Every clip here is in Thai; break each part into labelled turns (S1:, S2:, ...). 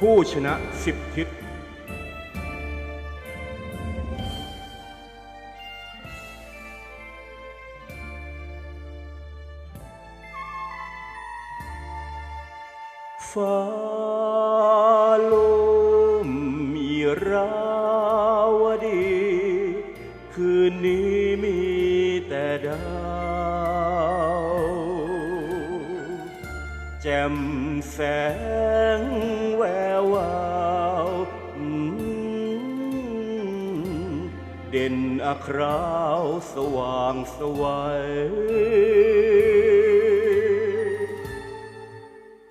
S1: ผู้ชนะสิบทิศฟ้าลมมีราวดี คืนนี้มีแต่ดาวแจ่มแสง แวววาวเด่นอัคราวสว่างสวัย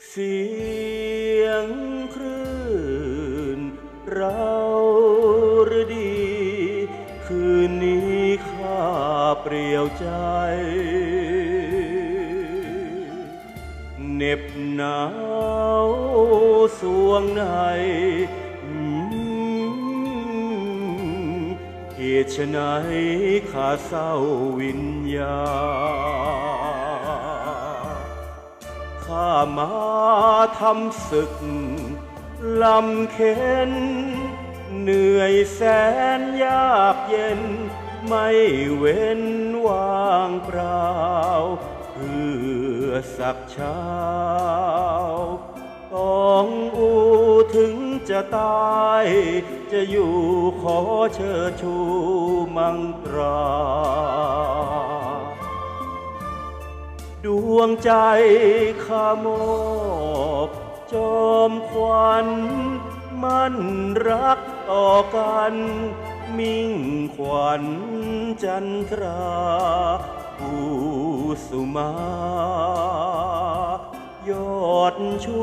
S1: เสียงคลื่นเราหรือดี คืนนี้ข้าเปรียวใจ น็บหนาวสวงในเหตุไฉนข้าเศร้าวิญญาข้ามาทำศึกลำเข็นเหนื่อยแสนยากเย็น ไม่เว้นว่างเปล่า สักเช้าต้องอูถึงจะตาย จะอยู่ขอเชิดชูมังตรา ดวงใจขามอบจอมควันมั่นรักต่อกัน มิ่งขวัญจันทราผู้สุมา ดชู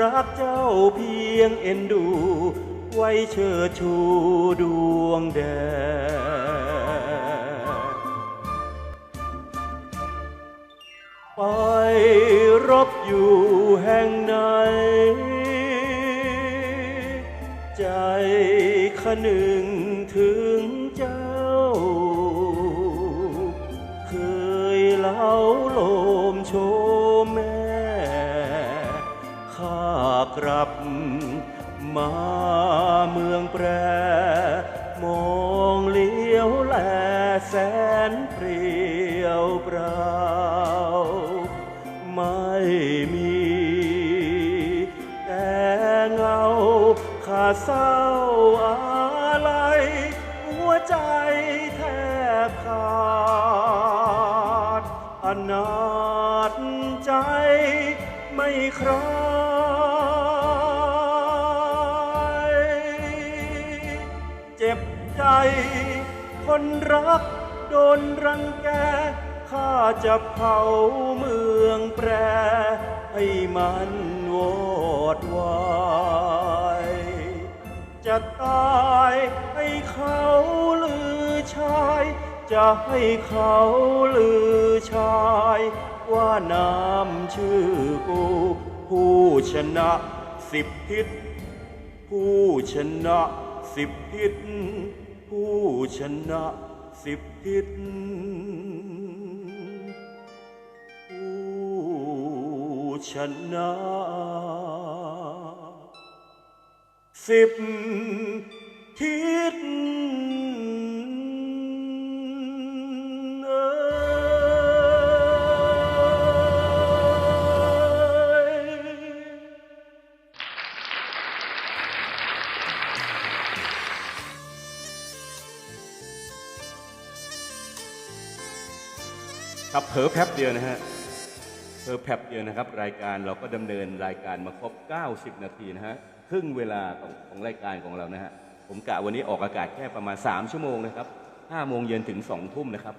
S1: รักเจ้าเพียงเอ็นดู ไว้เชิดชูดวงแดดไปรบอยู่แห่งไหน ใจขนึงถึง ข้ากลับ มาเมืองแปร มองเลี้ยวแลแสนเปรียวเปล่าไม่มี แต่เงาข้าเศร้าอะไร หัวใจแทบขาดอนาจใจไม่ครเคนรักโดนรังแก ข้าจะเผาเมืองแปร ให้มันวอดวายจะตายให้เขาลือชาย จะให้เขาลือชาย ว่าน้ำชื่อกู ผู้ชนะสิบทิศผู้ชนะสิบทิศ ผู้ชนะสิบทิศผู้ชนะสิบทิศ ครับเผลอแป๊บเดียวนะฮะเผลอแป๊บเดียวนะครับ รายการเราก็ดำเนินรายการมาครบ 90 นาทีนะฮะครึ่งเวลาของของรายการของเรานะฮะผมกะวันนี้ออกอากาศแค่ประมาณ 3 ชั่วโมงนะครับ5โมงเย็นถึง2ทุ่มนะครับ